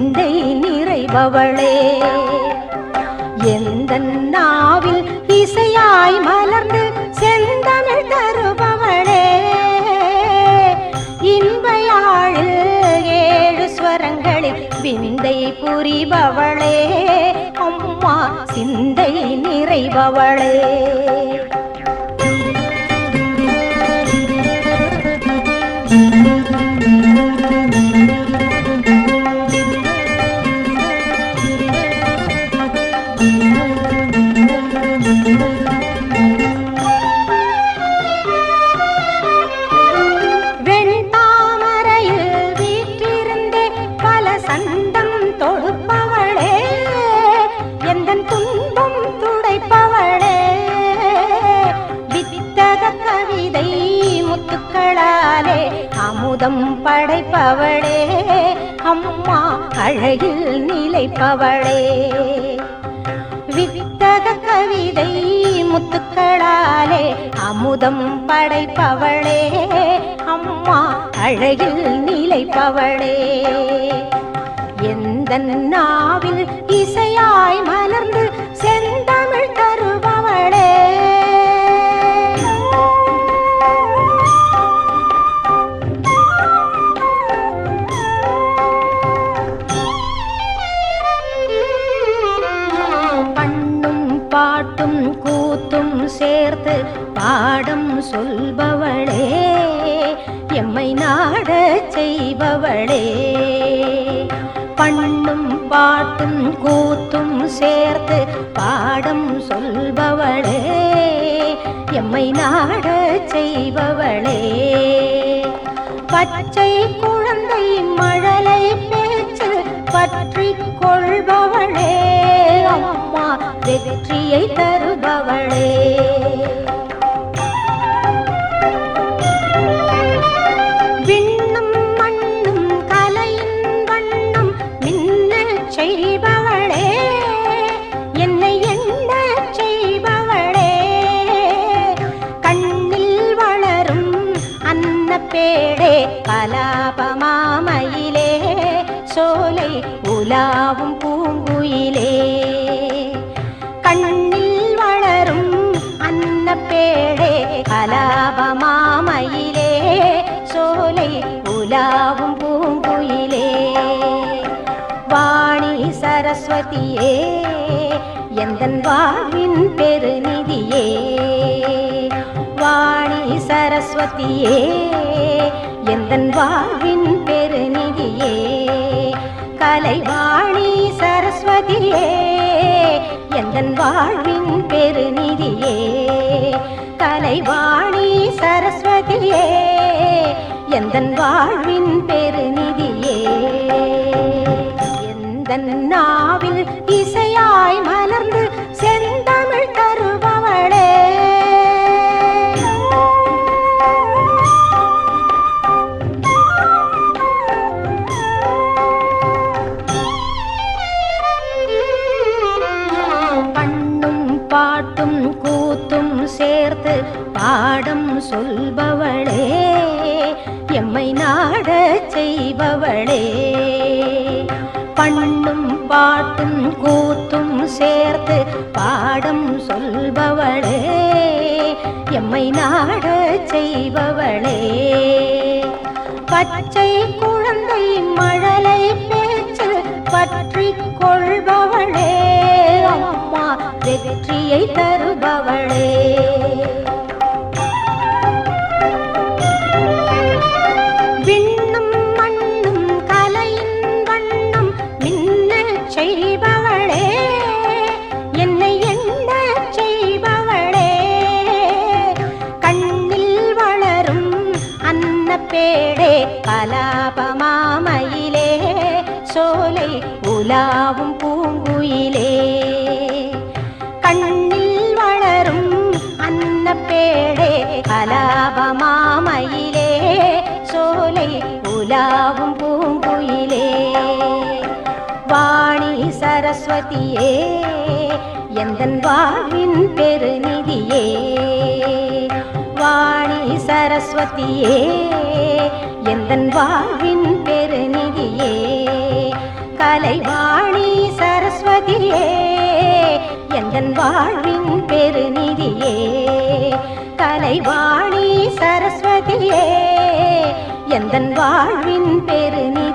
சிந்தை நிறைபவளே. எந்த நாவில் இசையாய் மலர்ந்து செந்தமிழ் தருபவளே. இன்பயாழில் ஏழு ஸ்வரங்களில் விந்தை புரிபவளே. அம்மா சிந்தை நிறைபவளே. அமுதம் படைப்பவளே அம்மா அழகில் நிலைப்பவளே. வித்தக கவிதை முத்துக்களாலே அமுதம் படைப்பவளே அம்மா அழகில் நிலைப்பவளே. எந்த நாவில் இசையாய் மலர்ந்து சேர்த்து பாடம் சொல்பவளே. எம்மை நாட செய்பவளே. பண்ணும் பாட்டும் கூத்தும் சேர்த்து பாடம் சொல்பவளே. எம்மை நாட செய்பவளே. பச்சை குழந்தை மழலை பேச்சு பற்றி கொள்பவளே. அம்மா வெற்றியை தருபவளே பேடே கலாபமாமயிலே சோலை உலாவும் பூங்குயிலே. கண்ணில் வளரும் அன்ன பேடே கலாபமாமயிலே சோலை உலாவும் பூங்குயிலே. வாணி சரஸ்வதியே எந்தன் வாழ்வின் பெருநிதியே. வாணி சரஸ்வதியே எந்தன் வாழ்வின் பெருநிதியே கலைவாணி சரஸ்வதியே எந்தன் வாழ்வின் பெருநிதியே கலைவாணி சரஸ்வதியே எந்தன் வாழ்வின் பெருநிதியே. எந்தன் நான் பாடம் சொல்பவளே எம்மை நாட செய்பவளே. பண்ணும் பாட்டும் கூத்தும் சேர்த்து பாடம் சொல்பவளே எம்மை நாட செய்பவளே. பச்சை குழந்தை மழலை பேச்சு பற்றி கொள்பவளே. அம்மா வெற்றியை தருபவளே. செய்பவளே என்னை என்ன செய்பவளே. கண்ணில் வளரும் அன்னப்பேடே கலாபமாமையிலே சோலை உலாவும் பூங்குயிலே. கண்ணில் வளரும் அன்னப்பேடே கலாபமாமையிலே சோலை உலாவும் சரஸ்வதியே எந்தன் வாழ்வின் பெருநிதியே? வாணி சரஸ்வதியே எந்தன் வாழ்வின் பெருநிதியே? கலைவாணி சரஸ்வதியே எந்தன் வாழ்வின் பெருநிதியே? கலைவாணி சரஸ்வதியே எந்தன் வாழ்வின் பெருநிதி